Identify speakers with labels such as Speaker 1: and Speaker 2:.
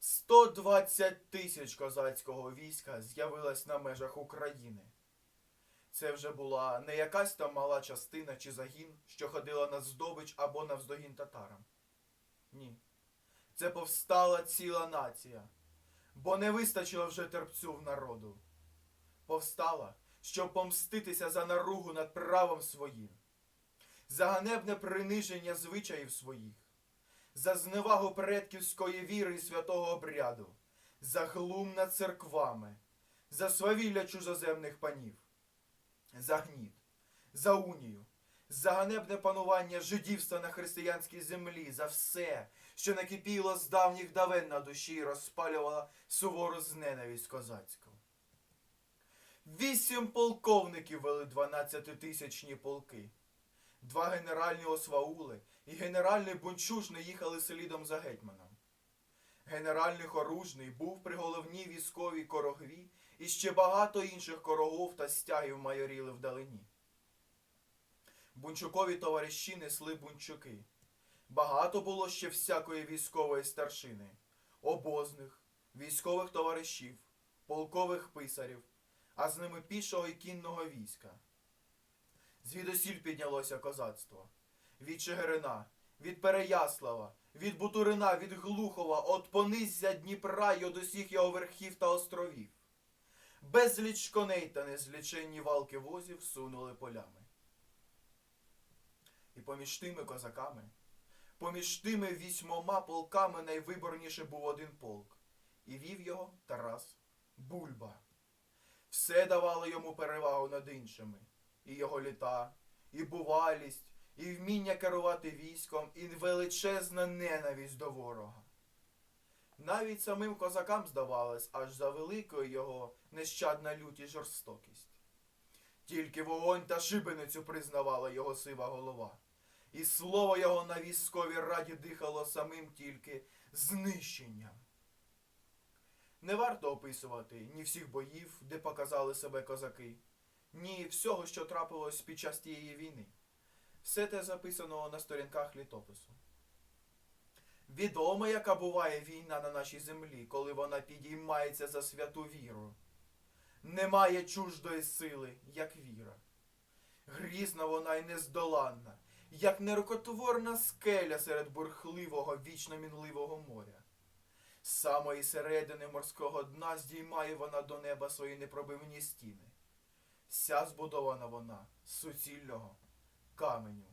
Speaker 1: 120 тисяч козацького війська з'явилось на межах України. Це вже була не якась там мала частина чи загін, що ходила на здобич або навздогін татарам. Ні. Це повстала ціла нація, бо не вистачило вже терпцю в народу. Повстала, щоб помститися за наругу над правом своїм, за ганебне приниження звичаїв своїх, за зневагу предківської віри і святого обряду, за глум над церквами, за свавілля чужоземних панів, за гніт, за унію, за ганебне панування жидівства на християнській землі, за все, що накипіло з давніх давен на душі і розпалювала сувору зненависть козацьку. Вісім полковників вели дванадцятитисячні полки. Два генеральні осваули і генеральний бунчуш не їхали слідом за гетьманом. Генеральний хоружний був при головній військовій корогві, і ще багато інших корогов та стягів майоріли вдалині. Бунчукові товариші несли бунчуки. Багато було ще всякої військової старшини, обозних, військових товаришів, полкових писарів, а з ними пішого і кінного війська. Звідусіль піднялося козацтво. Від Чигирина, від Переяслава, від Бутурина, від Глухова, от понизя Дніпра й од усіх його верхів та островів. Безліч коней та незліченні валки возів сунули полями. І поміж тими козаками, поміж тими вісьмома полками найвиборніше був один полк, і вів його Тарас Бульба. Все давало йому перевагу над іншими, і його літа, і бувалість, і вміння керувати військом, і величезна ненависть до ворога. Навіть самим козакам здавалось, аж за великою його нещадна лють і жорстокість. Тільки вогонь та шибеницю признавала його сива голова, і слово його на військовій раді дихало самим тільки знищенням. Не варто описувати ні всіх боїв, де показали себе козаки, ні всього, що трапилось під час тієї війни. Все те записано на сторінках літопису. Відомо, яка буває війна на нашій землі, коли вона підіймається за святу віру. Немає чуждої сили, як віра. Грізна вона й нездоланна, як нерукотворна скеля серед бурхливого вічно мінливого моря. З самої середини морського дна здіймає вона до неба свої непробивні стіни. Вся збудована вона з суцільного каменю.